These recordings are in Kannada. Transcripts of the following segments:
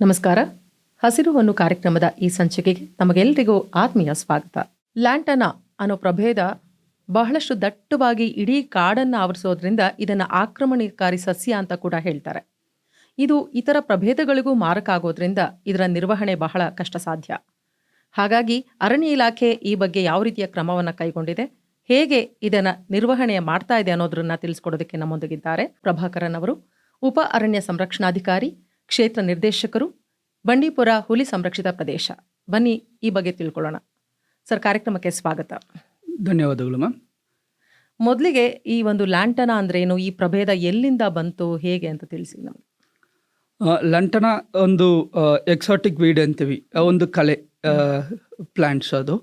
ನಮಸ್ಕಾರ. ಹಸಿರು ಹೊನ್ನು ಕಾರ್ಯಕ್ರಮದ ಈ ಸಂಚಿಕೆಗೆ ತಮಗೆಲ್ಲರಿಗೂ ಆತ್ಮೀಯ ಸ್ವಾಗತ. ಲ್ಯಾಂಟನಾ ಅನ್ನೋ ಪ್ರಭೇದ ಬಹಳಷ್ಟು ದಟ್ಟವಾಗಿ ಇಡೀ ಕಾಡನ್ನು ಆವರಿಸೋದ್ರಿಂದ ಇದನ್ನು ಆಕ್ರಮಣಕಾರಿ ಸಸ್ಯ ಅಂತ ಕೂಡ ಹೇಳ್ತಾರೆ. ಇದು ಇತರ ಪ್ರಭೇದಗಳಿಗೂ ಮಾರಕ ಆಗೋದ್ರಿಂದ ಇದರ ನಿರ್ವಹಣೆ ಬಹಳ ಕಷ್ಟ ಸಾಧ್ಯ ಹಾಗಾಗಿ ಅರಣ್ಯ ಇಲಾಖೆ ಈ ಬಗ್ಗೆ ಯಾವ ರೀತಿಯ ಕ್ರಮವನ್ನು ಕೈಗೊಂಡಿದೆ, ಹೇಗೆ ಇದನ್ನು ನಿರ್ವಹಣೆ ಮಾಡ್ತಾ ಇದೆ ಅನ್ನೋದ್ರನ್ನ ತಿಳಿಸ್ಕೊಡೋದಕ್ಕೆ ನಮ್ಮೊಂದಿಗಿದ್ದಾರೆ ಪ್ರಭಾಕರನ್ ಅವರು. ಉಪ ಅರಣ್ಯ ಸಂರಕ್ಷಣಾಧಿಕಾರಿ ಕ್ಷೇತ್ರ ನಿರ್ದೇಶಕರು ಬಂಡೀಪುರ ಹುಲಿ ಸಂರಕ್ಷಿತ ಪ್ರದೇಶ. ಬನ್ನಿ ಈ ಬಗ್ಗೆ ತಿಳ್ಕೊಳ್ಳೋಣ. ಸರ್ ಕಾರ್ಯಕ್ರಮಕ್ಕೆ ಸ್ವಾಗತ. ಧನ್ಯವಾದಗಳು ಮ್ಯಾಮ್. ಮೊದಲಿಗೆ ಈ ಒಂದು ಲ್ಯಾಂಟನ ಅಂದ್ರೇನು ಈ ಪ್ರಭೇದ ಎಲ್ಲಿಂದ ಬಂತು ಹೇಗೆ ಅಂತ ತಿಳಿಸಿ ನಮಗೆ. ಲಂಟನ ಒಂದು ಎಕ್ಸಾಟಿಕ್ ವೀಡ್ ಅಂತೀವಿ ಒಂದು ಕಲೆ ಪ್ಲಾಂಟ್ಸ್ ಅದು.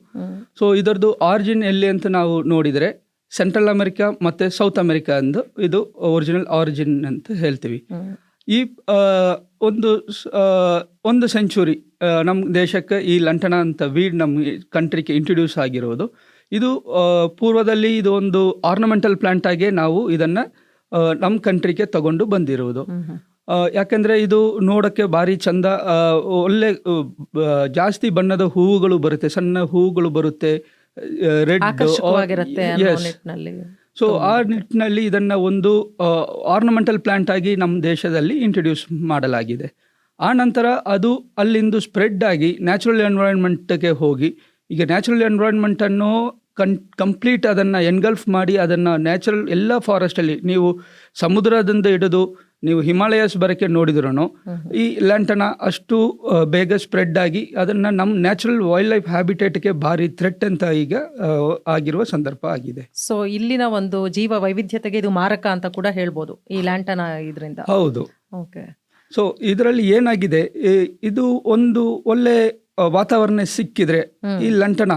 ಸೊ ಇದರದ್ದು ಆರಿಜಿನ್ ಎಲ್ಲಿ ಅಂತ ನಾವು ನೋಡಿದರೆ ಸೆಂಟ್ರಲ್ ಅಮೆರಿಕಾ ಮತ್ತು ಸೌತ್ ಅಮೆರಿಕಾ ಅಂದು ಇದು ಒರಿಜಿನಲ್ ಆರಿಜಿನ್ ಅಂತ ಹೇಳ್ತೀವಿ. ಈ ಒಂದು ಒಂದು ಸೆಂಚುರಿ ನಮ್ಮ ದೇಶಕ್ಕೆ ಈ ಲಂಟನ ಅಂತ ವೀಡ್ ನಮ್ಮ ಕಂಟ್ರಿಗೆ ಇಂಟ್ರೊಡ್ಯೂಸ್ ಆಗಿರೋದು. ಇದು ಪೂರ್ವದಲ್ಲಿ ಇದು ಒಂದು ಆರ್ನಮೆಂಟಲ್ ಪ್ಲಾಂಟ್ ಆಗಿ ನಾವು ಇದನ್ನು ನಮ್ಮ ಕಂಟ್ರಿಗೆ ತಗೊಂಡು ಬಂದಿರುವುದು ಯಾಕೆಂದರೆ ಇದು ನೋಡೋಕ್ಕೆ ಭಾರಿ ಚಂದ ಒಳ್ಳೆ ಜಾಸ್ತಿ ಬಣ್ಣದ ಹೂವುಗಳು ಬರುತ್ತೆ ಸಣ್ಣ ಹೂವುಗಳು ಬರುತ್ತೆ ರೆಡ್ ಸೊ ಆ ನಿಟ್ಟಿನಲ್ಲಿ ಇದನ್ನು ಒಂದು ಆರ್ನಮೆಂಟಲ್ ಪ್ಲಾಂಟ್ ಆಗಿ ನಮ್ಮ ದೇಶದಲ್ಲಿ ಇಂಟ್ರೊಡ್ಯೂಸ್ ಮಾಡಲಾಗಿದೆ. ಆ ನಂತರ ಅದು ಅಲ್ಲಿಂದು ಸ್ಪ್ರೆಡ್ ಆಗಿ ನ್ಯಾಚುರಲ್ ಎನ್ವೈರನ್ಮೆಂಟ್ಗೆ ಹೋಗಿ ಈಗ ನ್ಯಾಚುರಲ್ ಎನ್ವೈರನ್ಮೆಂಟನ್ನು ಕನ್ ಕಂಪ್ಲೀಟ್ ಅದನ್ನು ಎನ್ಗಲ್ಫ್ ಮಾಡಿ ಅದನ್ನು ನ್ಯಾಚುರಲ್ ಎಲ್ಲ ಫಾರೆಸ್ಟಲ್ಲಿ ನೀವು ಸಮುದ್ರದಿಂದ ಹಿಡಿದು ನೀವು ಹಿಮಾಲಯಸ್ ಬರೋಕ್ಕೆ ನೋಡಿದ್ರು ಈ ಲ್ಯಾಂಟನ ಅಷ್ಟು ಬೇಗ ಸ್ಪ್ರೆಡ್ ಆಗಿ ಅದನ್ನು ನಮ್ಮ ನ್ಯಾಚುರಲ್ ವೈಲ್ಡ್ ಲೈಫ್ ಹ್ಯಾಬಿಟೇಟ್ಗೆ ಭಾರಿ ಥ್ರೆಟ್ ಅಂತ ಈಗ ಆಗಿರುವ ಸಂದರ್ಭ ಆಗಿದೆ. ಸೊ ಇಲ್ಲಿನ ಒಂದು ಜೀವ ವೈವಿಧ್ಯತೆಗೆ ಇದು ಮಾರಕ ಅಂತ ಕೂಡ ಹೇಳ್ಬೋದು ಈ ಲ್ಯಾಂಟನ ಇದರಿಂದ. ಹೌದು. ಓಕೆ ಸೊ ಇದರಲ್ಲಿ ಏನಾಗಿದೆ ಇದು ಒಂದು ಒಳ್ಳೆ ವಾತಾವರಣ ಸಿಕ್ಕಿದ್ರೆ ಈ ಲಂಟನ.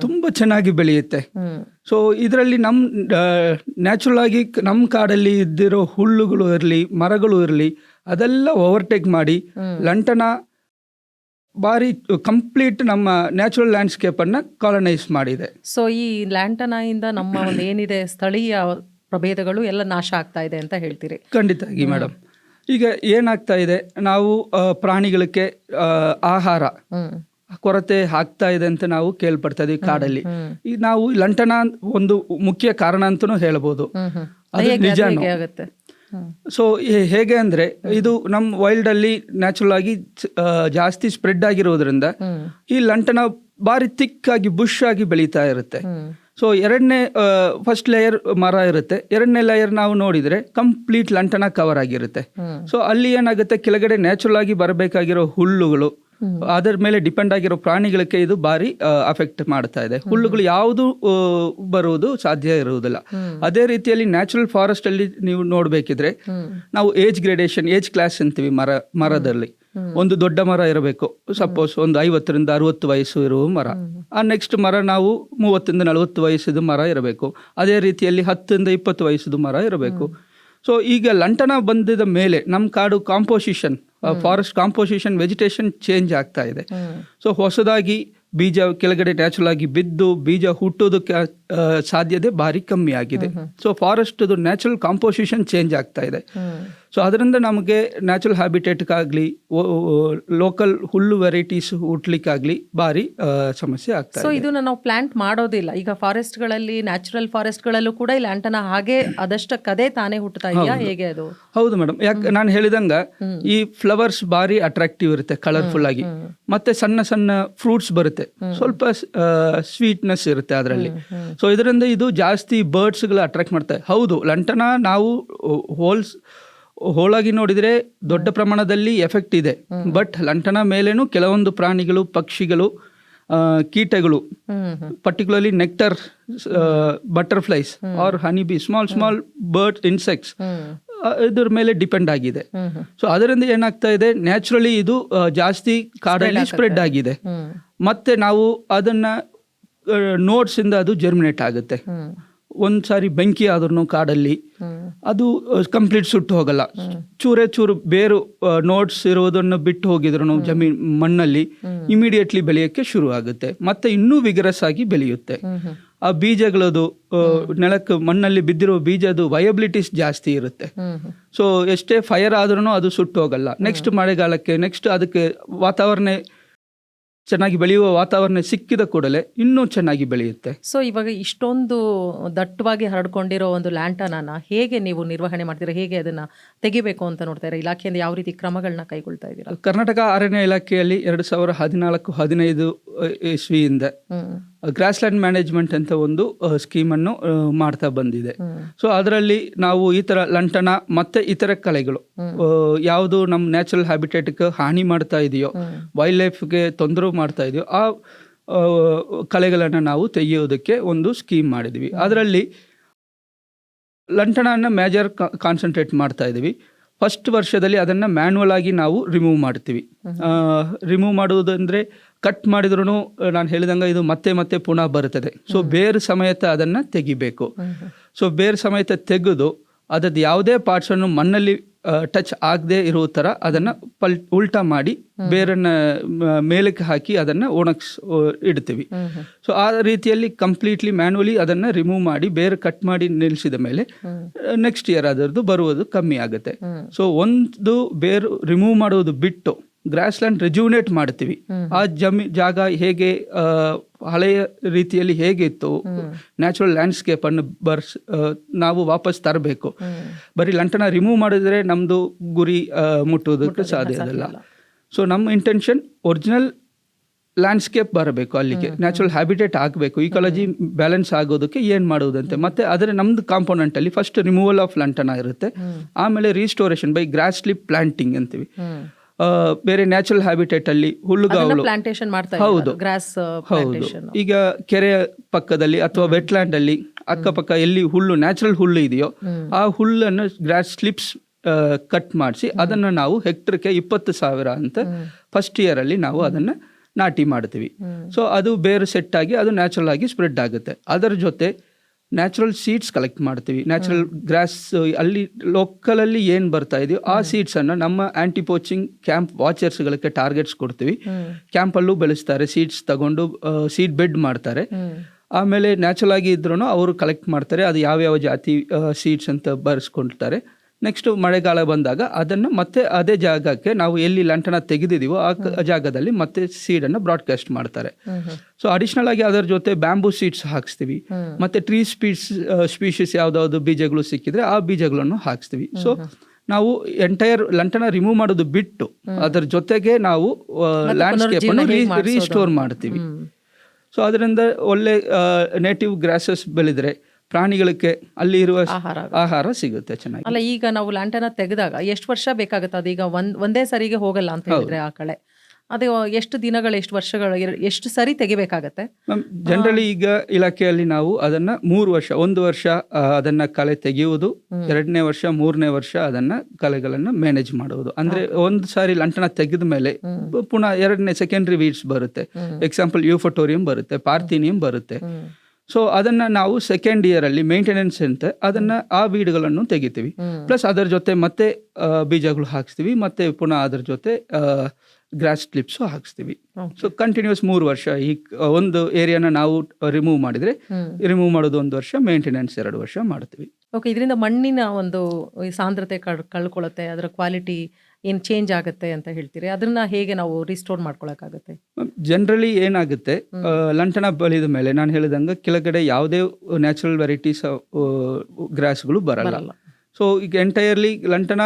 ತುಂಬಾ ಚೆನ್ನಾಗಿ ಬೆಳೆಯುತ್ತೆ. ಸೊ ಇದರಲ್ಲಿ ನಮ್ಮ ನ್ಯಾಚುರಲ್ ಆಗಿ ನಮ್ಮ ಕಾಡಲ್ಲಿ ಇದ್ದಿರೋ ಹುಲ್ಲುಗಳು ಇರಲಿ ಮರಗಳು ಇರಲಿ ಅದೆಲ್ಲ ಓವರ್ಟೇಕ್ ಮಾಡಿ ಲಂಟನ ಬಾರಿ ಕಂಪ್ಲೀಟ್ ನಮ್ಮ ನ್ಯಾಚುರಲ್ ಲ್ಯಾಂಡ್ಸ್ಕೇಪ್ ಅನ್ನ ಕಾಲನೈಸ್ ಮಾಡಿದೆ. ಸೊ ಈ ಲ್ಯಾಂಟನ ಇಂದ ನಮ್ಮ ಒಂದು ಏನಿದೆ ಸ್ಥಳೀಯ ಪ್ರಭೇದಗಳು ಎಲ್ಲ ನಾಶ ಆಗ್ತಾ ಇದೆ ಅಂತ ಹೇಳ್ತೀರಿ. ಖಂಡಿತವಾಗಿ ಮೇಡಮ್ ಈಗ ಏನಾಗ್ತಾ ಇದೆ? ನಾವು ಪ್ರಾಣಿಗಳಿಗೆ ಆಹಾರ ಕೊರತೆ ಆಗ್ತಾ ಇದೆ ಅಂತ ನಾವು ಕೇಳ್ಪಡ್ತಾ ಇದೀವಿ ಕಾಡಲ್ಲಿ. ಈ ನಾವು ಲಂಟನ ಒಂದು ಮುಖ್ಯ ಕಾರಣ ಅಂತನೂ ಹೇಳ್ಬೋದು. ಅದು ನಿಜ ನಿಜಾನು. ಸೊ ಹೇಗೆ ಅಂದ್ರೆ ಇದು ನಮ್ಮ ವೈಲ್ಡ್ ಅಲ್ಲಿ ನ್ಯಾಚುರಲ್ ಆಗಿ ಜಾಸ್ತಿ ಸ್ಪ್ರೆಡ್ ಆಗಿರೋದ್ರಿಂದ ಈ ಲಂಟನ ಬಾರಿ ಥಿಕ್ ಆಗಿ ಬುಷ್ ಆಗಿ ಬೆಳೀತಾ ಇರುತ್ತೆ. ಸೊ ಎರಡನೇ ಫಸ್ಟ್ ಲೇಯರ್ ಮರ ಇರುತ್ತೆ. ಎರಡನೇ ಲೇಯರ್ ನಾವು ನೋಡಿದ್ರೆ ಕಂಪ್ಲೀಟ್ ಲಂಟನ ಕವರ್ ಆಗಿರುತ್ತೆ. ಸೊ ಅಲ್ಲಿ ಏನಾಗುತ್ತೆ ಕೆಳಗಡೆ ನ್ಯಾಚುರಲ್ ಆಗಿ ಬರಬೇಕಾಗಿರೋ ಹುಲ್ಲುಗಳು ಅದರ ಮೇಲೆ ಡಿಪೆಂಡ್ ಆಗಿರೋ ಪ್ರಾಣಿಗಳಿಗೆ ಇದು ಭಾರಿ ಅಫೆಕ್ಟ್ ಮಾಡ್ತಾ ಇದೆ. ಹುಲ್ಲುಗಳು ಯಾವುದು ಬರುವುದು ಸಾಧ್ಯ ಇರುವುದಿಲ್ಲ. ಅದೇ ರೀತಿಯಲ್ಲಿ ನ್ಯಾಚುರಲ್ ಫಾರೆಸ್ಟ್ ಅಲ್ಲಿ ನೀವು ನೋಡ್ಬೇಕಿದ್ರೆ ನಾವು ಏಜ್ ಗ್ರೇಡೇಷನ್ ಏಜ್ ಕ್ಲಾಸ್ ಅಂತೀವಿ ಮರ ಮರದಲ್ಲಿ. ಒಂದು ದೊಡ್ಡ ಮರ ಇರಬೇಕು. ಸಪೋಸ್ ಒಂದು ಐವತ್ತರಿಂದ ಅರವತ್ತು ವಯಸ್ಸು ಇರುವ ಮರ. ಆ ನೆಕ್ಸ್ಟ್ ಮರ ನಾವು ಮೂವತ್ತರಿಂದ ನಲವತ್ತು ವಯಸ್ಸದ ಮರ ಇರಬೇಕು. ಅದೇ ರೀತಿಯಲ್ಲಿ ಹತ್ತರಿಂದ ಇಪ್ಪತ್ತು ವಯಸ್ಸದ ಮರ ಇರಬೇಕು. ಸೊ ಈಗ ಲಂಟನ ಬಂದಿದ ಮೇಲೆ ನಮ್ಮ ಕಾಡು composition forest composition vegetation change ಆಗ್ತಾ ಇದೆ. ಸೊ ಹೊಸದಾಗಿ ಬೀಜ ಕೆಳಗಡೆ ನ್ಯಾಚುರಲ್ ಆಗಿ ಬಿದ್ದು ಬೀಜ ಹುಟ್ಟೋದಕ್ಕೆ ಸಾಧ್ಯತೆ ಭಾರಿ ಕಮ್ಮಿ ಆಗಿದೆ. So forest natural composition change ಆಗ್ತಾ ಇದೆ. ಸೊ ಅದರಿಂದ ನಮಗೆ ನ್ಯಾಚುರಲ್ ಹ್ಯಾಬಿಟೇಟ್ಗಾಗಲಿ ಲೋಕಲ್ ಹುಲ್ಲು ವೆರೈಟೀಸ್ ಹುಟ್ಲಿಕ್ಕಾಗಲಿ ಭಾರಿ ಸಮಸ್ಯೆ ಆಗ್ತದೆ ಸೊ ಇದೆ. ಇದನ್ನ ನಾವು ಪ್ಲಾಂಟ್ ಮಾಡೋದಿಲ್ಲ. ಈಗ ಫಾರೆಸ್ಟ್ಗಳಲ್ಲಿ ನ್ಯಾಚುರಲ್ ಫಾರೆಸ್ಟ್ ಗಳಲ್ಲೂ ಕೂಡ ಈ ಲ್ಯಾಂಟನ ಹಾಗೆ ಅದಷ್ಟಕ್ಕದೇ ತಾನೇ ಹುಟ್ಟುತ್ತಾ ಇದೆಯಾ? ಹೇಗೆ ಅದು? ಹೌದು ಮೇಡಮ್ ಯಾಕೆ ನಾನು ಹೇಳಿದಂಗ ಈ ಫ್ಲವರ್ಸ್ ಭಾರಿ ಅಟ್ರಾಕ್ಟಿವ್ ಇರುತ್ತೆ ಕಲರ್ಫುಲ್ ಆಗಿ. ಮತ್ತೆ ಸಣ್ಣ ಸಣ್ಣ ಫ್ರೂಟ್ಸ್ ಬರುತ್ತೆ. ಸ್ವಲ್ಪ ಸ್ವೀಟ್ನೆಸ್ ಇರುತ್ತೆ ಅದರಲ್ಲಿ. ಸೊ ಇದರಿಂದ ಇದು ಜಾಸ್ತಿ ಬರ್ಡ್ಸ್ಗಳು ಅಟ್ರಾಕ್ಟ್ ಮಾಡ್ತಾರೆ ಹೌದು ಲಂಟನ ನಾವು ಹೋಲ್ಸ್ ಹೋಳಾಗಿ ನೋಡಿದರೆ ದೊಡ್ಡ ಪ್ರಮಾಣದಲ್ಲಿ ಎಫೆಕ್ಟ್ ಇದೆ. ಬಟ್ ಲಂಟನ ಮೇಲೇನು ಕೆಲವೊಂದು ಪ್ರಾಣಿಗಳು ಪಕ್ಷಿಗಳು ಕೀಟಗಳು particularly nectar butterflies are honey bee small small bird insects ಇದ್ರ ಮೇಲೆ ಡಿಪೆಂಡ್ ಆಗಿದೆ. ಸೊ ಅದರಿಂದ ಏನಾಗ್ತಾ ಇದೆ? ನ್ಯಾಚುರಲಿ ಇದು ಜಾಸ್ತಿ ಕಾಡಲ್ಲಿ ಸ್ಪ್ರೆಡ್ ಆಗಿದೆ. ಮತ್ತೆ ನಾವು ಅದನ್ನ ನೋಟ್ಸ್ ಇಂದ ಅದು ಜರ್ಮಿನೇಟ್ ಆಗುತ್ತೆ. ಒಂದ್ ಸಾರಿ ಬೆಂಕಿ ಆದ್ರೂ ಕಾಡಲ್ಲಿ ಅದು ಕಂಪ್ಲೀಟ್ ಸುಟ್ಟು ಹೋಗಲ್ಲ. ಚೂರೇ ಚೂರು ಬೇರು ನೋಟ್ಸ್ ಇರೋದನ್ನು ಬಿಟ್ಟು ಹೋಗಿದ್ರು ಜಮೀನ್ ಮಣ್ಣಲ್ಲಿ ಇಮಿಡಿಯೇಟ್ಲಿ ಬೆಳೆಯೋಕ್ಕೆ ಶುರು ಆಗುತ್ತೆ ಮತ್ತೆ ಇನ್ನೂ ವಿಗರಸ್ ಆಗಿ ಬೆಳೆಯುತ್ತೆ. ಆ ಬೀಜಗಳದು ನೆಲಕ್ಕೆ, ಮಣ್ಣಲ್ಲಿ ಬಿದ್ದಿರೋ ಬೀಜದು ವಯಬಿಲಿಟೀಸ್ ಜಾಸ್ತಿ ಇರುತ್ತೆ. ಸೊ ಎಷ್ಟೇ ಫೈರ್ ಆದ್ರೂ ಅದು ಸುಟ್ಟು ಹೋಗಲ್ಲ. ನೆಕ್ಸ್ಟ್ ಮಳೆಗಾಲಕ್ಕೆ ನೆಕ್ಸ್ಟ್ ಅದಕ್ಕೆ ವಾತಾವರಣ ಚೆನ್ನಾಗಿ ಬೆಳೆಯುವ ವಾತಾವರಣ ಸಿಕ್ಕಿದ ಕೂಡಲೇ ಇನ್ನೂ ಚೆನ್ನಾಗಿ ಬೆಳೆಯುತ್ತೆ. ಸೊ ಇವಾಗ ಇಷ್ಟೊಂದು ದಟ್ಟವಾಗಿ ಹರಡ್ಕೊಂಡಿರೋ ಒಂದು ಲ್ಯಾಂಟನನ ಹೇಗೆ ನೀವು ನಿರ್ವಹಣೆ ಮಾಡ್ತೀರಾ? ಹೇಗೆ ಅದನ್ನ ತೆಗಿಬೇಕು ಅಂತ ನೋಡ್ತಾ ಇರೋ ಇಲಾಖೆಯಿಂದ ಯಾವ ರೀತಿ ಕ್ರಮಗಳನ್ನ ಕೈಗೊಳ್ತಾ ಇದ್ದೀರಾ? ಕರ್ನಾಟಕ ಅರಣ್ಯ ಇಲಾಖೆಯಲ್ಲಿ ಎರಡು ಸಾವಿರ ಹದಿನಾಲ್ಕು ಹದಿನೈದು ಇಸ್ವಿಯಿಂದ ಗ್ರಾಸ್ಲ್ಯಾಂಡ್ ಮ್ಯಾನೇಜ್ಮೆಂಟ್ ಅಂತ ಒಂದು ಸ್ಕೀಮನ್ನು ಮಾಡ್ತಾ ಬಂದಿದೆ. ಸೊ ಅದರಲ್ಲಿ ನಾವು ಈ ಥರ ಲಂಟನ ಮತ್ತೆ ಇತರ ಕಲೆಗಳು ಯಾವುದು ನಮ್ಮ ನ್ಯಾಚುರಲ್ ಹ್ಯಾಬಿಟೇಟ್ಗೆ ಹಾನಿ ಮಾಡ್ತಾ ಇದೆಯೋ ವೈಲ್ಡ್ ಲೈಫ್ಗೆ ತೊಂದರೆ ಮಾಡ್ತಾ ಇದೆಯೋ ಆ ಆ, ಕಲೆಗಳನ್ನು ನಾವು ತೆಗೆಯೋದಕ್ಕೆ ಒಂದು ಸ್ಕೀಮ್ ಮಾಡಿದ್ವಿ. ಅದರಲ್ಲಿ ಲಂಟನನ್ನು ಮೇಜರ್ ಕಾನ್ಸಂಟ್ರೇಟ್ ಮಾಡ್ತಾ ಇದ್ದೀವಿ ಫಸ್ಟ್ ವರ್ಷದಲ್ಲಿ ಅದನ್ನು ಮ್ಯಾನ್ಯಲ್ ಆಗಿ ನಾವು ರಿಮೂವ್ ಮಾಡ್ತೀವಿ. ರಿಮೂವ್ ಮಾಡುವುದಂದರೆ ಕಟ್ ಮಾಡಿದ್ರೂ ನಾನು ಹೇಳಿದಂಗೆ ಇದು ಮತ್ತೆ ಮತ್ತೆ ಪುನಃ ಬರುತ್ತದೆ. ಸೊ ಬೇರೆ ಸಮೇತ ಅದನ್ನು ತೆಗಿಬೇಕು. ಸೊ ಬೇರೆ ಸಮೇತ ತೆಗೆದು ಅದರದ್ದು ಯಾವುದೇ ಪಾರ್ಟ್ಸನ್ನು ಮಣ್ಣಲ್ಲಿ ಟಚ್ ಆಗದೆ ಇರೋ ಥರ ಅದನ್ನು ಪಲ್ ಉಲ್ಟಾ ಮಾಡಿ ಬೇರನ್ನ ಮೇಲಕ್ಕೆ ಹಾಕಿ ಅದನ್ನು ಒಣಗಿಸ್ ಇಡ್ತೀವಿ. ಸೊ ಆ ರೀತಿಯಲ್ಲಿ ಕಂಪ್ಲೀಟ್ಲಿ ಮ್ಯಾನ್ಯಲಿ ಅದನ್ನು ರಿಮೂವ್ ಮಾಡಿ ಬೇರೆ ಕಟ್ ಮಾಡಿ ನಿಲ್ಲಿಸಿದ ಮೇಲೆ ನೆಕ್ಸ್ಟ್ ಇಯರ್ ಅದರದ್ದು ಬರುವುದು ಕಮ್ಮಿ ಆಗುತ್ತೆ. ಸೊ ಒಂದು ಬೇರು ರಿಮೂವ್ ಮಾಡೋದು ಬಿಟ್ಟು ಗ್ರಾಸ್ಲ್ಯಾಂಡ್ ರೆಜ್ಯೂನೇಟ್ ಮಾಡ್ತೀವಿ. ಆ ಜಮಿ ಜಾಗ ಹೇಗೆ ಹಳೆಯ ರೀತಿಯಲ್ಲಿ ಹೇಗಿತ್ತು ನ್ಯಾಚುರಲ್ ಲ್ಯಾಂಡ್ಸ್ಕೇಪ್ ಅನ್ನು ಬರ್ಸ್ ನಾವು ವಾಪಸ್ ತರಬೇಕು. ಬರೀ ಲಂಟನ ರಿಮೂವ್ ಮಾಡಿದ್ರೆ ನಮ್ದು ಗುರಿ ಮುಟ್ಟುವುದಕ್ಕೆ ಸಾಧ್ಯ ಇಲ್ಲ. ಸೊ ನಮ್ಮ ಇಂಟೆನ್ಷನ್ ಒರಿಜಿನಲ್ ಲ್ಯಾಂಡ್ಸ್ಕೇಪ್ ಬರಬೇಕು ಅಲ್ಲಿಗೆ. ನ್ಯಾಚುರಲ್ ಹ್ಯಾಬಿಟೇಟ್ ಆಗಬೇಕು ಇಕಾಲಜಿ ಬ್ಯಾಲೆನ್ಸ್ ಆಗೋದಕ್ಕೆ ಏನು ಮಾಡುವುದಂತೆ ಮತ್ತೆ ಅದರ ನಮ್ದು ಕಾಂಪೋನೆಂಟ್ ಅಲ್ಲಿ ಫಸ್ಟ್ ರಿಮೂವಲ್ ಆಫ್ ಲಂಟನ ಇರುತ್ತೆ. ಆಮೇಲೆ restoration by grass slip planting ಅಂತೀವಿ. ಬೇರೆ ನ್ಯಾಚುರಲ್ ಹ್ಯಾಬಿಟೇಟ್ ಅಲ್ಲಿ ಹುಲ್ಲುಗಾವಲು. ಪ್ಲಾಂಟೇಶನ್ ಮಾಡ್ತಾ ಹೌದು. ಗ್ರಾಸ್ ಹೌದು. ಈಗ ಕೆರೆ ಪಕ್ಕದಲ್ಲಿ ಅಥವಾ ವೆಟ್ಲ್ಯಾಂಡ್ ಅಲ್ಲಿ ಅಕ್ಕಪಕ್ಕ ಎಲ್ಲಿ ಹುಲ್ಲು ನ್ಯಾಚುರಲ್ ಹುಲ್ಲು ಇದೆಯೋ ಆ ಹುಲ್ಲನ್ನು ಗ್ರಾಸ್ ಸ್ಲಿಪ್ಸ್ ಕಟ್ ಮಾಡಿಸಿ ಅದನ್ನು ನಾವು ಹೆಕ್ಟರ್ಗೆ ಇಪ್ಪತ್ತು ಸಾವಿರ ಅಂತ ಫಸ್ಟ್ ಇಯರ್ ಅಲ್ಲಿ ನಾವು ಅದನ್ನ ನಾಟಿ ಮಾಡ್ತೀವಿ. ಸೊ ಅದು ಬೇರೆ ಸೆಟ್ ಆಗಿ ಅದು ನ್ಯಾಚುರಲ್ ಆಗಿ ಸ್ಪ್ರೆಡ್ ಆಗುತ್ತೆ. ಅದರ ಜೊತೆ ನ್ಯಾಚುರಲ್ ಸೀಡ್ಸ್ ಕಲೆಕ್ಟ್ ಮಾಡ್ತೀವಿ. ನ್ಯಾಚುರಲ್ ಗ್ರಾಸ್ ಅಲ್ಲಿ ಲೋಕಲಲ್ಲಿ ಏನು ಬರ್ತಾ ಇದೆಯೋ ಆ ಸೀಡ್ಸನ್ನು ನಮ್ಮ ಆ್ಯಂಟಿ ಪೋಚಿಂಗ್ ಕ್ಯಾಂಪ್ ವಾಚರ್ಸ್ಗಳಿಗೆ ಟಾರ್ಗೆಟ್ಸ್ ಕೊಡ್ತೀವಿ. ಕ್ಯಾಂಪಲ್ಲೂ ಬೆಳೆಸ್ತಾರೆ ಸೀಡ್ಸ್ ತಗೊಂಡು ಸೀಡ್ ಬೆಡ್ ಮಾಡ್ತಾರೆ. ಆಮೇಲೆ ನ್ಯಾಚುರಲ್ ಆಗಿ ಇದ್ರೂ ಅವರು ಕಲೆಕ್ಟ್ ಮಾಡ್ತಾರೆ. ಅದು ಯಾವ್ಯಾವ ಜಾತಿ ಸೀಡ್ಸ್ ಅಂತ ಬರೆಸ್ಕೊಳ್ತಾರೆ. ನೆಕ್ಸ್ಟ್ ಮಳೆಗಾಲ ಬಂದಾಗ ಅದನ್ನು ಮತ್ತೆ ಅದೇ ಜಾಗಕ್ಕೆ ನಾವು ಎಲ್ಲಿ ಲಂಟನ ತೆಗೆದಿದೀವೋ ಆ ಜಾಗದಲ್ಲಿ ಮತ್ತೆ ಸೀಡನ್ನು ಬ್ರಾಡ್ಕಾಸ್ಟ್ ಮಾಡ್ತಾರೆ. ಸೊ ಅಡಿಷನಲ್ ಆಗಿ ಅದರ ಜೊತೆ ಬ್ಯಾಂಬೂ ಸೀಡ್ಸ್ ಹಾಕ್ಸ್ತೀವಿ. ಮತ್ತೆ ಟ್ರೀ ಸ್ಪೀಡ್ಸ್ ಸ್ಪೀಶೀಸ್ ಯಾವ್ದಾವ್ದು ಬೀಜಗಳು ಸಿಕ್ಕಿದ್ರೆ ಆ ಬೀಜಗಳನ್ನು ಹಾಕ್ಸ್ತೀವಿ. ಸೊ ನಾವು ಎಂಟೈರ್ ಲಂಟನ ರಿಮೂವ್ ಮಾಡೋದು ಬಿಟ್ಟು ಅದರ ಜೊತೆಗೆ ನಾವು ಲ್ಯಾಂಡ್ಸ್ಕೇಪ್ ಅನ್ನು ರೀಸ್ಟೋರ್ ಮಾಡ್ತೀವಿ. ಸೊ ಅದರಿಂದ ಒಳ್ಳೆ ನೇಟಿವ್ ಗ್ರಾಸಸ್ ಬೆಳೆದ್ರೆ ಪ್ರಾಣಿಗಳಿಗೆ ಅಲ್ಲಿ ಇರುವ ಆಹಾರ ಆಹಾರ ಸಿಗುತ್ತೆ ಚೆನ್ನಾಗಿ. ಅಲ್ಲ ಈಗ ನಾವು ಲ್ಯಾಂಟನ ತೆಗೆದಾಗ ಎಷ್ಟು ವರ್ಷ ಬೇಕಾಗುತ್ತೆ? ಅದೀಗ ಒಂದ್ ಒಂದೇ ಸರಿಗೆ ಹೋಗಲ್ಲ ಅಂತ ಹೇಳಿದ್ರೆ ಆ ಕಳೆ. ಅದು ಎಷ್ಟು ದಿನಗಳು ಎಷ್ಟು ವರ್ಷಗಳು ಎಷ್ಟು ಸರಿ ತೆಗಿಬೇಕಾಗತ್ತೆ? ಜನರಲಿ ಈಗ ಇಲಾಖೆಯಲ್ಲಿ ನಾವು ಅದನ್ನ ಮೂರು ವರ್ಷ ಒಂದು ವರ್ಷ ಅದನ್ನ ಕಲೆ ತೆಗೆಯುವುದು ಎರಡನೇ ವರ್ಷ ಮೂರನೇ ವರ್ಷ ಅದನ್ನ ಕಲೆಗಳನ್ನ ಮ್ಯಾನೇಜ್ ಮಾಡುವುದು. ಅಂದ್ರೆ ಒಂದು ಸಾರಿ ಲಂಟನ ತೆಗೆದ ಮೇಲೆ ಪುನಃ ಎರಡನೇ ಸೆಕೆಂಡ್ರಿ ವೀಡ್ಸ್ ಬರುತ್ತೆ. ಎಕ್ಸಾಂಪಲ್ ಯೂಫೋಟೋರಿಯಂ ಬರುತ್ತೆ ಪಾರ್ಥಿನಿಯಂ ಬರುತ್ತೆ. ಸೊ ಅದನ್ನ ನಾವು ಸೆಕೆಂಡ್ ಇಯರ್ ಅಲ್ಲಿ ಮೇಂಟೆನೆನ್ಸ್ ಅಂತ ಅದನ್ನ ಆ ಬೀಡ್ಗಳನ್ನು ತೆಗಿತೀವಿ. ಪ್ಲಸ್ ಅದರ ಜೊತೆ ಮತ್ತೆ ಬೀಜಗಳು ಹಾಕ್ಸ್ತೀವಿ ಮತ್ತೆ ಪುನಃ ಅದರ ಜೊತೆ ಗ್ರಾಸ್ ಸ್ಲಿಪ್ಸು ಹಾಕಿಸ್ತೀವಿ. ಸೊ ಕಂಟಿನ್ಯೂಸ್ ಮೂರು ವರ್ಷ ಈ ಒಂದು ಏರಿಯಾನ ನಾವು ರಿಮೂವ್ ಮಾಡಿದ್ರೆ ರಿಮೂವ್ ಮಾಡೋದು ಒಂದು ವರ್ಷ ಮೇಂಟೆನೆನ್ಸ್ ಎರಡು ವರ್ಷ ಮಾಡ್ತೀವಿ. ಓಕೆ ಇದರಿಂದ ಮಣ್ಣಿನ ಒಂದು ಸಾಂದ್ರತೆ ಕಳ್ ಕಳ್ಕೊಳ್ಳುತ್ತೆ ಅದರ ಕ್ವಾಲಿಟಿ ಏನು ಚೇಂಜ್ ಆಗುತ್ತೆ ಅಂತ ಹೇಳ್ತೀರಿ? ಅದನ್ನ ಹೇಗೆ ನಾವು ರಿಸ್ಟೋರ್ ಮಾಡ್ಕೊಳಕಾಗುತ್ತೆ ಜನರಲಿ ಏನಾಗುತ್ತೆ ಲಂಟನ ಬೆಳೆದ ಮೇಲೆ ನಾನು ಹೇಳಿದಂಗೆ ಕೆಳಗಡೆ ಯಾವುದೇ ನ್ಯಾಚುರಲ್ ವೆರೈಟೀಸ್ ಗ್ರಾಸ್ಗಳು ಬರಲ್ಲ. ಬರಲ್ಲ. ಸೊ ಈಗ ಎಂಟೈರ್ಲಿ ಲಂಟನ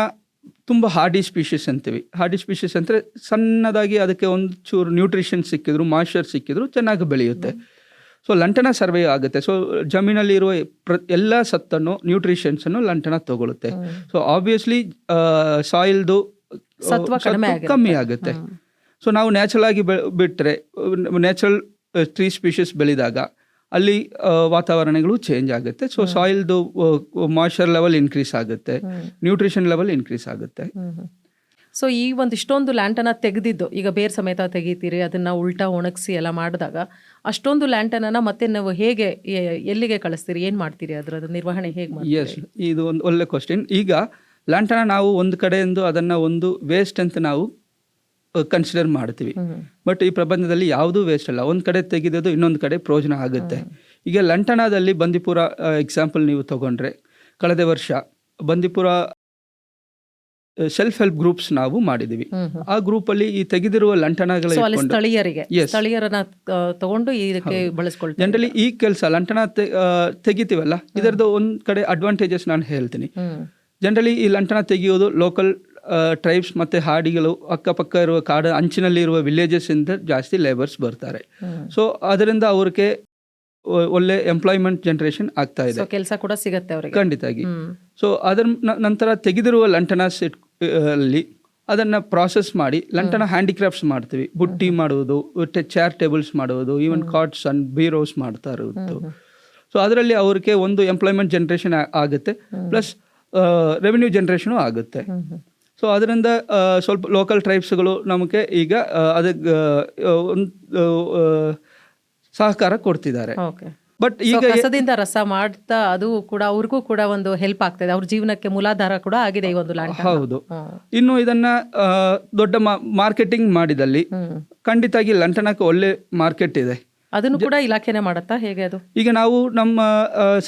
ತುಂಬ ಹಾರ್ಡಿ ಸ್ಪೀಷೀಸ್ ಅಂತೀವಿ. ಹಾರ್ಡಿ ಸ್ಪೀಷೀಸ್ ಅಂದರೆ ಸಣ್ಣದಾಗಿ ಅದಕ್ಕೆ ಒಂದು ಚೂರು ನ್ಯೂಟ್ರಿಷನ್ ಸಿಕ್ಕಿದ್ರು ಮಾಶ್ಚರ್ ಸಿಕ್ಕಿದ್ರು ಚೆನ್ನಾಗಿ ಬೆಳೆಯುತ್ತೆ. ಸೊ ಲಂಟನ ಸರ್ವೆ ಆಗುತ್ತೆ. ಸೊ ಜಮೀನಲ್ಲಿರುವ ಪ್ರ ಎಲ್ಲ ಸತ್ತನ್ನು ನ್ಯೂಟ್ರಿಷನ್ಸನ್ನು ಲಂಟನ ತಗೊಳುತ್ತೆ. ಸೊ ಆಬ್ವಿಯಸ್ಲಿ ಸಾಯಿಲ್ದು ಸತ್ವ ಕಡಿಮೆ. ಕಮ್ಮಿ ಆಗುತ್ತೆ. ಸೊ ನಾವು ನ್ಯಾಚುರಲ್ ಆಗಿ ಬಿಟ್ಟರೆ ನ್ಯಾಚುರಲ್ ಟ್ರೀ ಸ್ಪೀಷೀಸ್ ಬೆಳೆದಾಗ ಅಲ್ಲಿ ವಾತಾವರಣಗಳು ಚೇಂಜ್ ಆಗುತ್ತೆ. ಸೊ ಸಾಯಿಲ್ದು ಮಾಯ್ಚರ್ ಲೆವೆಲ್ ಇನ್ಕ್ರೀಸ್ ಆಗುತ್ತೆ. ನ್ಯೂಟ್ರಿಷನ್ ಲೆವೆಲ್ ಇನ್ಕ್ರೀಸ್ ಆಗುತ್ತೆ. ಸೊ ಈ ಒಂದು ಇಷ್ಟೊಂದು ಲ್ಯಾಂಟನ ತೆಗೆದಿದ್ದು ಈಗ ಬೇರೆ ಸಮೇತ ತೆಗಿತೀರಿ ಅದನ್ನ ಉಲ್ಟಾ ಒಣಗಿಸಿ ಎಲ್ಲ ಮಾಡಿದಾಗ ಅಷ್ಟೊಂದು ಲ್ಯಾಂಟನ ಮತ್ತೆ ನಾವು ಹೇಗೆ ಎಲ್ಲಿಗೆ ಕಳಿಸ್ತೀರಿ ಏನು ಮಾಡ್ತೀರಿ ಅದರ ನಿರ್ವಹಣೆ ಹೇಗೆ ಮಾಡಿ ಎಸ್ ಇದು ಒಂದು ಒಳ್ಳೆ ಕ್ವಶನ್ ಈಗ ಲ್ಯಾಂಟನ ನಾವು ಒಂದು ಕಡೆಯಿಂದ ಅದನ್ನು ಒಂದು ವೇಸ್ಟ್ ಅಂತ ನಾವು ಕನ್ಸಿಡರ್ ಮಾಡ್ತೀವಿ. ಬಟ್ ಈ ಪ್ರಬಂಧದಲ್ಲಿ ಯಾವುದೂ ವೇಸ್ಟ್ ಅಲ್ಲ. ಒಂದು ಕಡೆ ತೆಗೆದದು ಇನ್ನೊಂದು ಕಡೆ ಪ್ರಯೋಜನ ಆಗುತ್ತೆ. ಈಗ ಲಂಟನದಲ್ಲಿ ಬಂದಿಪುರ ಎಕ್ಸಾಂಪಲ್ ನೀವು ತಗೊಂಡ್ರೆ ಕಳೆದ ವರ್ಷ ಬಂದಿಪುರ ಸೆಲ್ಫ್ ಹೆಲ್ಪ್ ಗ್ರೂಪ್ಸ್ ನಾವು ಮಾಡಿದೀವಿ. ಆ ಗ್ರೂಪ್ ಅಲ್ಲಿ ಈ ತೆಗೆದಿರುವ ಲಂಟನಗಳ ಜನರಲಿ ಈ ಕೆಲಸ ಲಂಟನ ತೆಗಿತೀವಲ್ಲ? ಇದರದ್ದು ಒಂದ್ ಕಡೆ ಅಡ್ವಾಂಟೇಜಸ್ ನಾನು ಹೇಳ್ತೀನಿ. ಜನರಲಿ ಈ ಲಂಟನ ತೆಗೆಯೋದು ಲೋಕಲ್ ಟ್ರೈಬ್ಸ್ ಮತ್ತು ಹಾಡಿಗಳು ಅಕ್ಕಪಕ್ಕ ಇರುವ ಕಾಡು ಅಂಚಿನಲ್ಲಿ ಇರುವ ವಿಲೇಜಸ್ ಇಂದ ಜಾಸ್ತಿ ಲೇಬರ್ಸ್ ಬರ್ತಾರೆ. ಸೊ ಅದರಿಂದ ಅವ್ರಿಗೆ ಒಳ್ಳೆ ಎಂಪ್ಲಾಯ್ಮೆಂಟ್ ಜನರೇಷನ್ ಆಗ್ತಾ ಇದೆ. ಕೆಲಸ ಕೂಡ ಸಿಗುತ್ತೆ ಅವರಿಗೆ. ಖಂಡಿತಾಗಿ ಸೊ ಅದರ ನಂತರ ತೆಗೆದಿರುವ ಲಂಟನ ಸೆಟ್ ಅಲ್ಲಿ ಅದನ್ನು ಪ್ರಾಸೆಸ್ ಮಾಡಿ ಲಂಟನ ಹ್ಯಾಂಡಿಕ್ರಾಫ್ಟ್ಸ್ ಮಾಡ್ತೀವಿ. ಬುಟ್ಟಿ ಮಾಡುವುದು ಚೇರ್ ಟೇಬಲ್ಸ್ ಮಾಡುವುದು ಈವನ್ ಕಾಟ್ಸ್ ಅಂಡ್ ಬೀರೋಸ್ ಮಾಡ್ತಾ ಇರುವುದು. ಸೊ ಅದರಲ್ಲಿ ಅವ್ರಿಗೆ ಒಂದು ಎಂಪ್ಲಾಯ್ಮೆಂಟ್ ಜನರೇಷನ್ ಆಗುತ್ತೆ. ಪ್ಲಸ್ ರೆವೆನ್ಯೂ ಜನ್ರೇಷನು ಆಗುತ್ತೆ. ಸೊ ಅದರಿಂದ ಸ್ವಲ್ಪ ಲೋಕಲ್ ಟ್ರೈಬ್ಸ್ಗಳು ನಮಗೆ ಈಗ ಅದಕ್ಕೆ ಒಂದು ಸಹಕಾರ ಕೊಡ್ತಿದ್ದಾರೆ. ಬಟ್ ಈಗ ಕಸದಿಂದ ರಸ ಮಾಡ್ತಾ ಅದು ಕೂಡ ಅವ್ರಿಗೂ ಕೂಡ ಒಂದು ಹೆಲ್ಪ್ ಆಗ್ತದೆ. ಅವ್ರ ಜೀವನಕ್ಕೆ ಮೂಲಾಧಾರ ಕೂಡ ಆಗಿದೆ ಈ ಒಂದು ಲ್ಯಾಂಡ್ ಹೌದು. ಇನ್ನು ಇದನ್ನ ದೊಡ್ಡ ಮಾರ್ಕೆಟಿಂಗ್ ಮಾಡಿದಲ್ಲಿ ಖಂಡಿತವಾಗಿ ಖಂಡಿತಾಗಿ ಲಂಟನಕ್ಕೆ ಒಳ್ಳೆ ಮಾರ್ಕೆಟ್ ಇದೆ. ಅದನ್ನು ಕೂಡ ಇಲಾಖೆನೇ ಮಾಡುತ್ತಾ? ಹೇಗೆ ಅದು? ಈಗ ನಾವು ನಮ್ಮ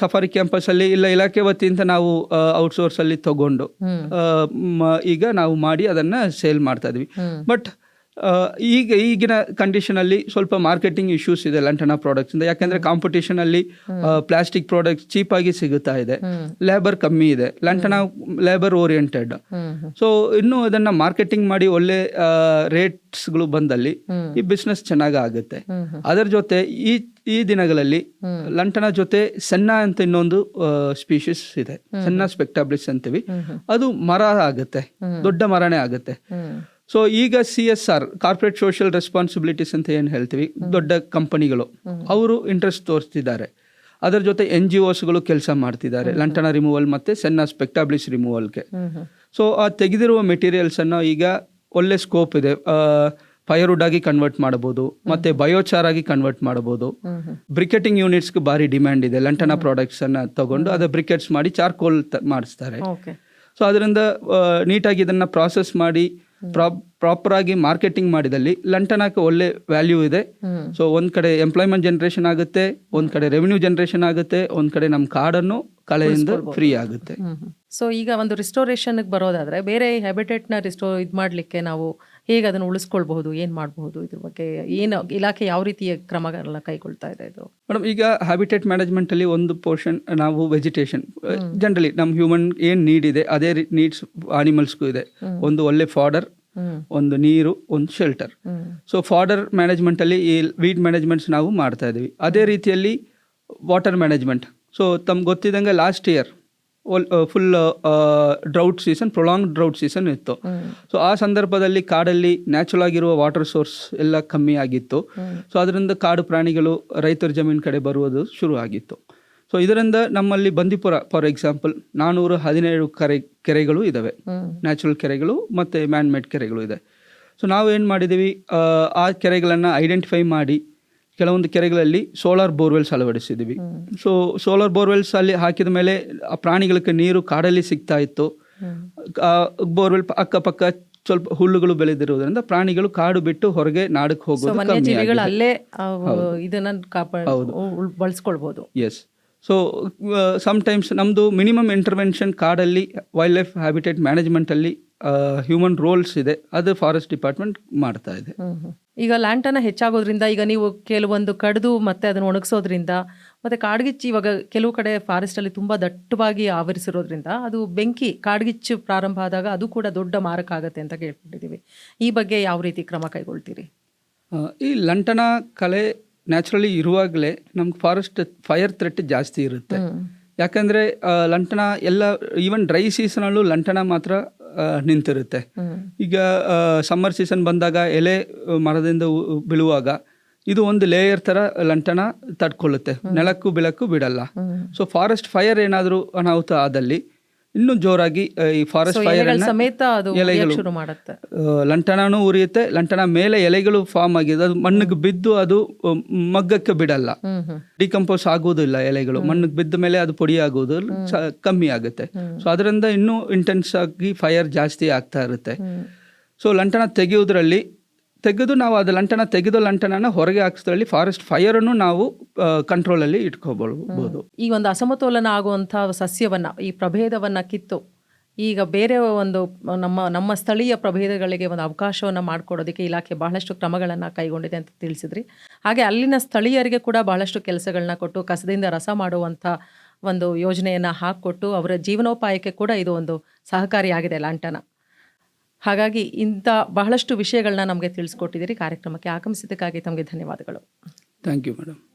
ಸಫಾರಿ ಕ್ಯಾಂಪಸ್ ಅಲ್ಲಿ ಇಲ್ಲ ಇಲಾಖೆ ವತಿಯಿಂದ ನಾವು ಔಟ್ಸೋರ್ಸ್ ಅಲ್ಲಿ ತಗೊಂಡು ಈಗ ನಾವು ಮಾಡಿ ಅದನ್ನ ಸೇಲ್ ಮಾಡ್ತಾ ಇದ್ವಿ. ಬಟ್ ಈಗ ಈಗಿನ ಕಂಡೀಷನಲ್ಲಿ ಸ್ವಲ್ಪ ಮಾರ್ಕೆಟಿಂಗ್ ಇಶ್ಯೂಸ್ ಇದೆ ಲಂಟನ ಪ್ರಾಡಕ್ಟ್ಸ್ ಇಂದ. ಯಾಕಂದ್ರೆ ಕಾಂಪಿಟೇಷನ್ ಅಲ್ಲಿ ಪ್ಲಾಸ್ಟಿಕ್ ಪ್ರಾಡಕ್ಟ್ಸ್ ಚೀಪ್ ಆಗಿ ಸಿಗುತ್ತಾ ಇದೆ. ಲೇಬರ್ ಕಮ್ಮಿ ಇದೆ. ಲಂಟನ ಲೇಬರ್ ಓರಿಯೆಂಟೆಡ್ ಸೊ ಇನ್ನು ಅದನ್ನ ಮಾರ್ಕೆಟಿಂಗ್ ಮಾಡಿ ಒಳ್ಳೆ ರೇಟ್ಸ್ಗಳು ಬಂದಲ್ಲಿ ಈ ಬಿಸ್ನೆಸ್ ಚೆನ್ನಾಗಿ ಆಗುತ್ತೆ. ಅದರ ಜೊತೆ ಈ ಈ ದಿನಗಳಲ್ಲಿ. ಲಂಟನ ಜೊತೆ ಸಣ್ಣ ಅಂತ ಇನ್ನೊಂದು ಸ್ಪೀಶೀಸ್ ಇದೆ. ಸಣ್ಣ ಸ್ಪೆಕ್ಟಾಬ್ಲಿಸ್ ಅಂತೀವಿ. ಅದು ಮರ ಆಗುತ್ತೆ. ದೊಡ್ಡ ಮರನೇ ಆಗುತ್ತೆ. ಸೊ ಈಗ C S R corporate social responsibilities ಅಂತ ಏನು ಹೇಳ್ತೀವಿ? ದೊಡ್ಡ ಕಂಪನಿಗಳು ಅವರು ಇಂಟ್ರೆಸ್ಟ್ ತೋರಿಸ್ತಿದ್ದಾರೆ. ಅದರ ಜೊತೆ ಎನ್ ಜಿ ಓಸ್ಗಳು ಕೆಲಸ ಮಾಡ್ತಿದ್ದಾರೆ. ಲಂಟನ ರಿಮೂವಲ್ ಮತ್ತು ಸೆನ್ನ ಸ್ಪೆಕ್ಟಾಬ್ಲಿಸ್ ರಿಮೂವಲ್ಗೆ ಸೊ ಆ ತೆಗೆದಿರುವ ಮೆಟೀರಿಯಲ್ಸನ್ನು ಈಗ ಒಳ್ಳೆ ಸ್ಕೋಪ್ ಇದೆ. ಫೈರ್ವುಡ್ ಆಗಿ ಕನ್ವರ್ಟ್ ಮಾಡಬಹುದು ಮತ್ತೆ ಬಯೋಚಾರ್ ಆಗಿ ಕನ್ವರ್ಟ್ ಮಾಡಬಹುದು ಬ್ರಿಕೆಟಿಂಗ್ ಯೂನಿಟ್ಸ್ಗೆ ಭಾರಿ ಡಿಮ್ಯಾಂಡ್ ಇದೆ. ಲಂಟನ ಪ್ರಾಡಕ್ಟ್ಸ್ ಅನ್ನ ತಗೊಂಡು ಅದ ಬ್ರಿಕೆಟ್ಸ್ ಮಾಡಿ ಚಾರ್ಕೋಲ್ ಮಾಡಿಸ್ತಾರೆ. ಸೊ ಅದರಿಂದ ನೀಟಾಗಿ ಇದನ್ನ ಪ್ರಾಸೆಸ್ ಮಾಡಿ ಪ್ರಾಪರ್ ಆಗಿ ಮಾರ್ಕೆಟಿಂಗ್ ಮಾಡಿದಲ್ಲಿ ಲಂಟನಕ್ಕೆ ಒಳ್ಳೆ ವ್ಯಾಲ್ಯೂ ಇದೆ. ಸೊ ಒಂದ್ ಕಡೆ ಎಂಪ್ಲಾಯ್ಮೆಂಟ್ ಜನರೇಷನ್ ಆಗುತ್ತೆ ಒಂದ್ ಕಡೆ ರೆವಿನ್ಯೂ ಜನರೇಷನ್ ಆಗುತ್ತೆ ಒಂದ್ ಕಡೆ ನಮ್ಮ ಕಾರ್ಡನ್ನು ಕಳೆಯಿಂದ ಫ್ರೀ ಆಗುತ್ತೆ. ಸೊ ಈಗ ಒಂದು ರಿಸ್ಟೋರೇಷನ್ಗೆ ಬರೋದಾದ್ರೆ ಬೇರೆ ಹ್ಯಾಬಿಟೇಟ್ನ ರಿಸ್ಟೋ ಇದು ಮಾಡಲಿಕ್ಕೆ ನಾವು ಹೇಗೆ ಅದನ್ನು ಉಳಿಸ್ಕೊಳ್ಬಹುದು ಏನು ಮಾಡಬಹುದು ಇದ್ರ ಬಗ್ಗೆ ಏನು ಇಲಾಖೆ ಯಾವ ರೀತಿಯ ಕ್ರಮಗಳನ್ನ ಕೈಗೊಳ್ತಾ ಇದೆ ಇದು? ಮೇಡಮ್ ಈಗ ಹ್ಯಾಬಿಟೇಟ್ ಮ್ಯಾನೇಜ್ಮೆಂಟ್ ಅಲ್ಲಿ ಒಂದು ಪೋರ್ಷನ್ ನಾವು ವೆಜಿಟೇಷನ್ ಜನರಲಿ ನಮ್ಮ ಹ್ಯೂಮನ್ ಏನು ನೀಡ್ ಇದೆ ಅದೇ ನೀಡ್ಸ್ ಆನಿಮಲ್ಸ್ಗೂ ಇದೆ. ಒಂದು ಒಳ್ಳೆ ಫಾಡರ್ ಒಂದು ನೀರು ಒಂದು ಶೆಲ್ಟರ್ ಸೊ ಫಾಡರ್ ಮ್ಯಾನೇಜ್ಮೆಂಟ್ ಅಲ್ಲಿ ಈ ವೀಡ್ ಮ್ಯಾನೇಜ್ಮೆಂಟ್ಸ್ ನಾವು ಮಾಡ್ತಾ ಇದೀವಿ. ಅದೇ ರೀತಿಯಲ್ಲಿ ವಾಟರ್ ಮ್ಯಾನೇಜ್ಮೆಂಟ್ ಸೊ ತಮ್ಗೆ ಗೊತ್ತಿದ್ದಂಗೆ last year full drought season prolong drought season ಇತ್ತು. ಸೊ ಆ ಸಂದರ್ಭದಲ್ಲಿ ಕಾಡಲ್ಲಿ ನ್ಯಾಚುರಲ್ ಆಗಿರುವ ವಾಟರ್ ಸೋರ್ಸ್ ಎಲ್ಲ ಕಮ್ಮಿ ಆಗಿತ್ತು. ಸೊ ಅದರಿಂದ ಕಾಡು ಪ್ರಾಣಿಗಳು ರೈತರ ಜಮೀನು ಕಡೆ ಬರುವುದು ಶುರು ಆಗಿತ್ತು. ಸೊ ಇದರಿಂದ ನಮ್ಮಲ್ಲಿ ಬಂದಿಪುರ ಫಾರ್ ಎಕ್ಸಾಂಪಲ್ ನಾನ್ನೂರ ಹದಿನೇಳು ಕೆರೆ ಕೆರೆಗಳು ಇದ್ದಾವೆ ನ್ಯಾಚುರಲ್ ಕೆರೆಗಳು ಮತ್ತು ಮ್ಯಾನ್ ಮೇಡ್ ಕೆರೆಗಳು ಇದೆ. ಸೊ ನಾವು ಏನು ಮಾಡಿದ್ದೀವಿ ಆ ಕೆರೆಗಳನ್ನು ಐಡೆಂಟಿಫೈ ಮಾಡಿ ಕೆಲವೊಂದು ಕೆರೆಗಳಲ್ಲಿ ಸೋಲಾರ್ ಬೋರ್ವೆಲ್ಸ್ ಅಳವಡಿಸಿದ್ವಿ. ಸೊ ಸೋಲಾರ್ ಬೋರ್ವೆಲ್ಸ್ ಅಲ್ಲಿ ಹಾಕಿದ ಮೇಲೆ ಆ ಪ್ರಾಣಿಗಳಿಗೆ ನೀರು ಕಾಡಲ್ಲಿ ಸಿಗ್ತಾ ಇತ್ತು. ಬೋರ್ವೆಲ್ ಅಕ್ಕಪಕ್ಕ ಸ್ವಲ್ಪ ಹುಲ್ಲುಗಳು ಬೆಳೆದಿರುವುದರಿಂದ ಪ್ರಾಣಿಗಳು ಕಾಡು ಬಿಟ್ಟು ಹೊರಗೆ ನಾಡಕ್ಕೆ ಹೋಗುವುದು ಹೋಗೋದು ಅಲ್ಲೇ ಇದನ್ನ ಬಳಸ್ಕೊಳ್ಬಹುದು ಎಸ್ ಸೊ ಸಮ್ಟೈಮ್ಸ್ ನಮ್ಮದು ಮಿನಿಮಮ್ ಇಂಟರ್ವೆನ್ಷನ್ ಕಾಡಲ್ಲಿ ವೈಲ್ಡ್ ಲೈಫ್ ಹ್ಯಾಬಿಟೇಟ್ ಮ್ಯಾನೇಜ್ಮೆಂಟಲ್ಲಿ ಹ್ಯೂಮನ್ ರೋಲ್ಸ್ ಇದೆ. ಅದು ಫಾರೆಸ್ಟ್ ಡಿಪಾರ್ಟ್ಮೆಂಟ್ ಮಾಡ್ತಾ ಇದೆ. ಈಗ ಲ್ಯಾಂಟನ ಹೆಚ್ಚಾಗೋದ್ರಿಂದ ಈಗ ನೀವು ಕೆಲವೊಂದು ಕಡಿದು ಮತ್ತೆ ಅದನ್ನು ಒಣಗಿಸೋದ್ರಿಂದ ಮತ್ತೆ ಕಾಡ್ಗಿಚ್ಚು ಇವಾಗ ಕೆಲವು ಕಡೆ ಫಾರೆಸ್ಟ್ ಅಲ್ಲಿ ತುಂಬಾ ದಟ್ಟವಾಗಿ ಆವರಿಸಿರೋದ್ರಿಂದ ಅದು ಬೆಂಕಿ ಕಾಡ್ಗಿಚ್ಚು ಪ್ರಾರಂಭ ಆದಾಗ ಅದು ಕೂಡ ದೊಡ್ಡ ಮಾರಕ ಆಗುತ್ತೆ ಅಂತ ಕೇಳ್ಕೊಂಡಿದ್ದೀವಿ. ಈ ಬಗ್ಗೆ ಯಾವ ರೀತಿ ಕ್ರಮ ಕೈಗೊಳ್ತೀರಿ? ಈ ಲಂಟನ ಕಲೆ ನ್ಯಾಚುರಲಿ ಇರುವಾಗಲೇ ನಮ್ಗೆ ಫಾರೆಸ್ಟ್ ಫೈರ್ ಥ್ರೆಟ್ ಜಾಸ್ತಿ ಇರುತ್ತೆ. ಯಾಕಂದರೆ ಲಂಟನ ಎಲ್ಲ ಈವನ್ ಡ್ರೈ ಸೀಸನಲ್ಲೂ ಲಂಟನ ಮಾತ್ರ ನಿಂತಿರುತ್ತೆ. ಈಗ ಸಮ್ಮರ್ ಸೀಸನ್ ಬಂದಾಗ ಎಲೆ ಮರದಿಂದ ಬೀಳುವಾಗ ಇದು ಒಂದು ಲೇಯರ್ ತರ ಲಂಟನ ತಡ್ಕೊಳ್ಳುತ್ತೆ ನೆಲಕ್ಕೂ ಬೆಳಕು ಬಿಡಲ್ಲ. ಸೊ ಫಾರೆಸ್ಟ್ ಫೈರ್ ಏನಾದರೂ ಅನಾಹುತ ಆದಲ್ಲಿ ಇನ್ನೂ ಜೋರಾಗಿ ಈ ಫಾರೆಸ್ಟ್ ಫೈರ್ ಸಮೇತ ಅದು ಎಲೆಗಳು. ಶುರು ಮಾಡುತ್ತೆ. ಲಂಟನೂ ಉರಿಯುತ್ತೆ. ಲಂಟನ ಮೇಲೆ ಎಲೆಗಳು ಫಾರ್ಮ್ ಆಗಿದೆ. ಅದು ಮಣ್ಣಿಗೆ ಬಿದ್ದು ಅದು ಮಗ್ಗಕ್ಕೆ ಬಿಡಲ್ಲ. ಡಿಕಂಪೋಸ್ ಆಗುವುದಿಲ್ಲ ಎಲೆಗಳು. ಮಣ್ಣಿಗೆ ಬಿದ್ದ ಮೇಲೆ ಅದು ಪುಡಿ ಆಗುವುದು ಕಮ್ಮಿ ಆಗುತ್ತೆ. ಸೊ ಅದರಿಂದ ಇನ್ನೂ ಇಂಟೆನ್ಸ್ ಆಗಿ ಫೈರ್ ಜಾಸ್ತಿ ಆಗ್ತಾ ಇರುತ್ತೆ. ಸೊ ಲಂಟನ ತೆಗೆಯುವುದರಲ್ಲಿ ತೆಗೆದು ನಾವು ಅದು ಲಂಟನ ತೆಗೆದು ಲಂಟನನ ಹೊರಗೆ ಹಾಕಿಸ್ತಲ್ಲಿ ಫಾರೆಸ್ಟ್ ಫೈರ್ ಅನ್ನು ನಾವು ಕಂಟ್ರೋಲಲ್ಲಿ ಇಟ್ಕೋಬಹುದು ಈ ಒಂದು ಅಸಮತೋಲನ ಆಗುವಂತಹ ಸಸ್ಯವನ್ನ, ಈ ಪ್ರಭೇದವನ್ನ ಕಿತ್ತು, ಈಗ ಬೇರೆ ಒಂದು, ನಮ್ಮ ನಮ್ಮ ಸ್ಥಳೀಯ ಪ್ರಭೇದಗಳಿಗೆ ಒಂದು ಅವಕಾಶವನ್ನು ಮಾಡಿಕೊಡೋದಕ್ಕೆ ಇಲಾಖೆ ಬಹಳಷ್ಟು ಕ್ರಮಗಳನ್ನು ಕೈಗೊಂಡಿದೆ ಅಂತ ತಿಳಿಸಿದ್ರಿ. ಹಾಗೆ ಅಲ್ಲಿನ ಸ್ಥಳೀಯರಿಗೆ ಕೂಡ ಬಹಳಷ್ಟು ಕೆಲಸಗಳನ್ನ ಕೊಟ್ಟು, ಕಸದಿಂದ ರಸ ಮಾಡುವಂಥ ಒಂದು ಯೋಜನೆಯನ್ನು ಹಾಕಿಕೊಟ್ಟು, ಅವರ ಜೀವನೋಪಾಯಕ್ಕೆ ಕೂಡ ಇದು ಒಂದು ಸಹಕಾರಿಯಾಗಿದೆ ಲಾಂಟನ. ಹಾಗಾಗಿ ಇಂಥ ಬಹಳಷ್ಟು ವಿಷಯಗಳನ್ನ ನಮಗೆ ತಿಳಿಸ್ಕೊಟ್ಟಿದ್ದೀರಿ. ಕಾರ್ಯಕ್ರಮಕ್ಕೆ ಆಗಮಿಸಿದ್ದಕ್ಕಾಗಿ ತಮಗೆ ಧನ್ಯವಾದಗಳು. Thank you madam